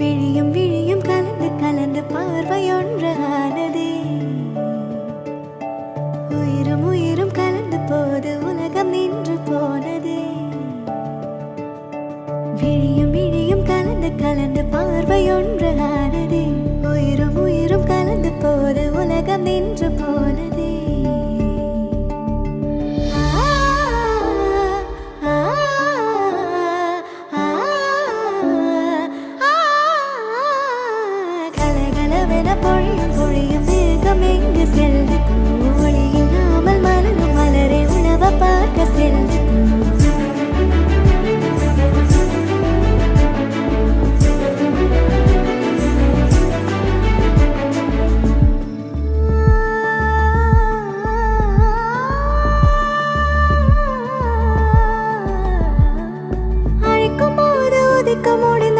விழியும் விழியும் கலந்து கலந்து பார்வையொன்று உயிரும் உயிரும் கலந்து போது உலகம் நின்று போனதே. விழியும் விழியும் கலந்து கலந்து மறக்க முடியும்